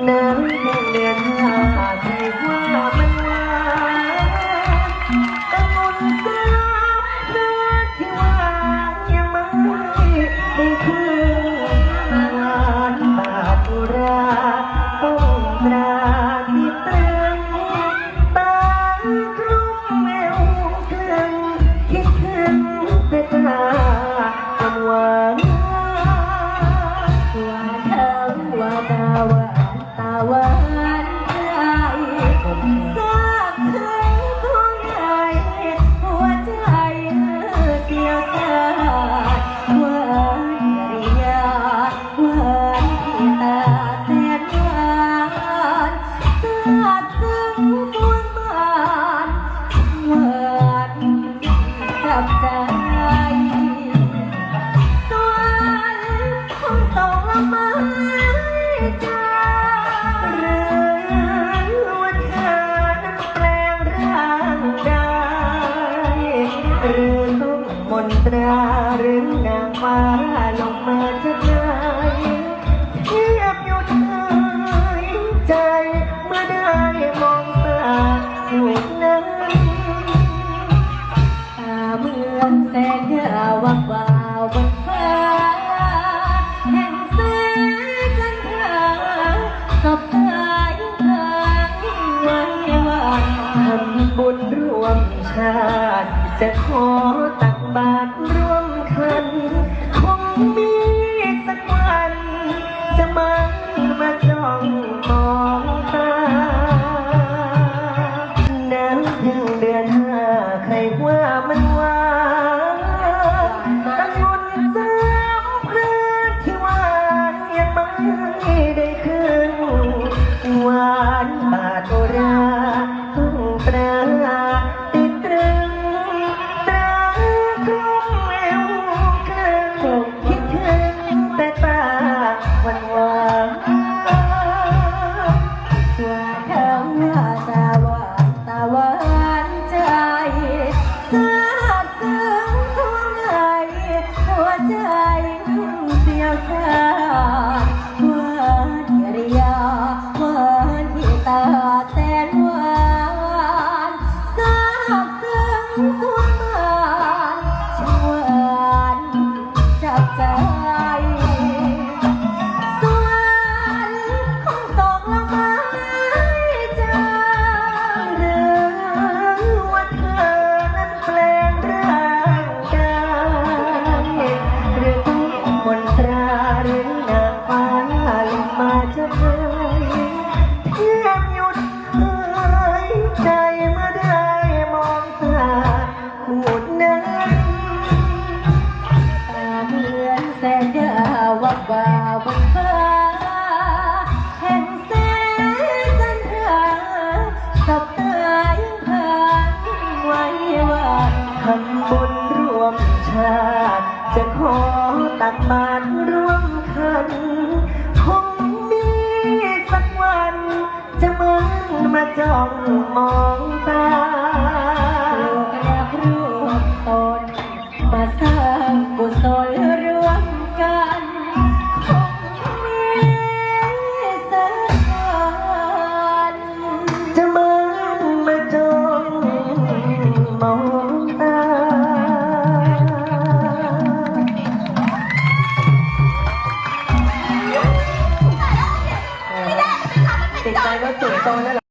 na na na นตราหรือนางฟ้าลงมาจากไหนเทียบอยู่เธอใจเมื่อได้มองตาดวงนั้นตาเมืองแสนยาววับวาวบนฟ้าแห่งแสงจันทราสบตาอยู่งลางไม่วันทำบุญร่วมชาติจะขอตั บาทร่วมคัน คงมีสักวัน จะมามาจ้องมองตาน้ำพึ่งเดือนห้าใครว่ามันหวานตั้งบนสามเพื่อที่หวานยังไม่ได้คืนหวาน Bye. จะขอตักบาตรร่วมคัน คงมีสักวัน จะมึงมาจ้องมองตา Con đó.